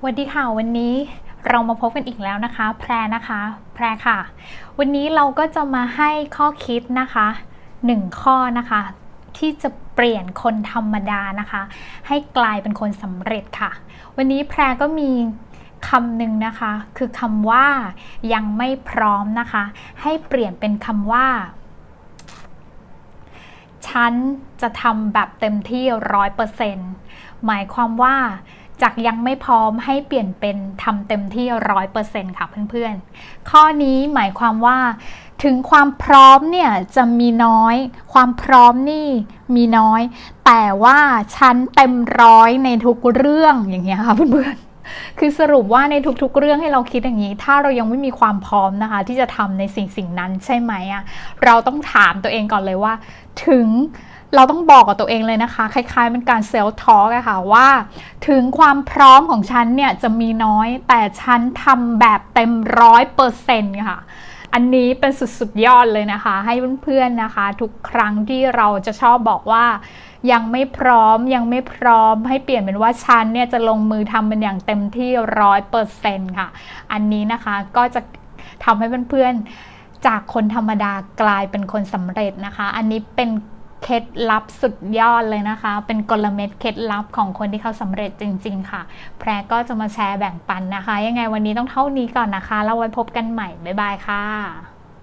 สวัสดีค่ะ วันนี้เรามาพบกันอีกแล้วนะคะ แพรนะคะ แพรค่ะ วันนี้เราก็จะมาให้ข้อคิดนะคะหนึ่งข้อนะคะ ที่จะเปลี่ยนคนธรรมดานะคะ ให้กลายเป็นคนสำเร็จค่ะ วันนี้แพรก็มีคำหนึ่งนะคะ คือคำว่ายังไม่พร้อมนะคะ ให้เปลี่ยนเป็นคำว่าฉันจะทำแบบเต็มที่ร้อยเปอร์เซ็นต์หมายความว่า จากยังไม่พร้อมให้เปลี่ยนเป็นทำเต็มที่ร้อยเปอร์เซ็นต์ค่ะเพื่อนๆ ข้อนี้หมายความว่า ถึงความพร้อมเนี่ยจะมีน้อย ความพร้อมนี่มีน้อย แต่ว่าฉันเต็มร้อยในทุกเรื่องอย่างเงี้ยค่ะเพื่อนๆ คือสรุปว่าในทุกๆ เรื่องให้เราคิดอย่างนี้ ถ้าเรายังไม่มีความพร้อมนะคะ ที่จะทำในสิ่งสิ่งนั้นใช่ไหมอะเราต้องถามตัวเองก่อนเลยว่า ถึงเราต้องบอกกับตัวเองเลยนะคะ คล้ายๆเป็นการเซลล์ทอล์กอะค่ะว่า ถึงความพร้อมของฉันเนี่ยจะมีน้อย แต่ฉันทำแบบเต็มร้อยเปอร์เซ็นต์ค่ะอันนี้เป็นสุดๆยอดเลยนะคะ ให้เพื่อนๆนะคะ ทุกครั้งที่เราจะชอบบอกว่า ยังไม่พร้อมยังไม่พร้อมให้เปลี่ยนเป็นว่าฉันเนี่ยจะลงมือทำเป็นอย่างเต็มที่ร้อยเปอร์เซ็นต์ค่ะ อันนี้นะคะก็จะทำให้เพื่อนๆ จากคนธรรมดากลายเป็นคนสำเร็จนะคะ อันนี้เป็นเคล็ดลับสุดยอดเลยนะคะ เป็นกลเม็ดเคล็ดลับของคนที่เขาสำเร็จจริง ๆ ค่ะ แพรก็จะมาแชร์แบ่งปันนะคะ ยังไงวันนี้ต้องเท่านี้ก่อนนะคะ แล้วไว้พบกันใหม่ บ๊ายบายค่ะ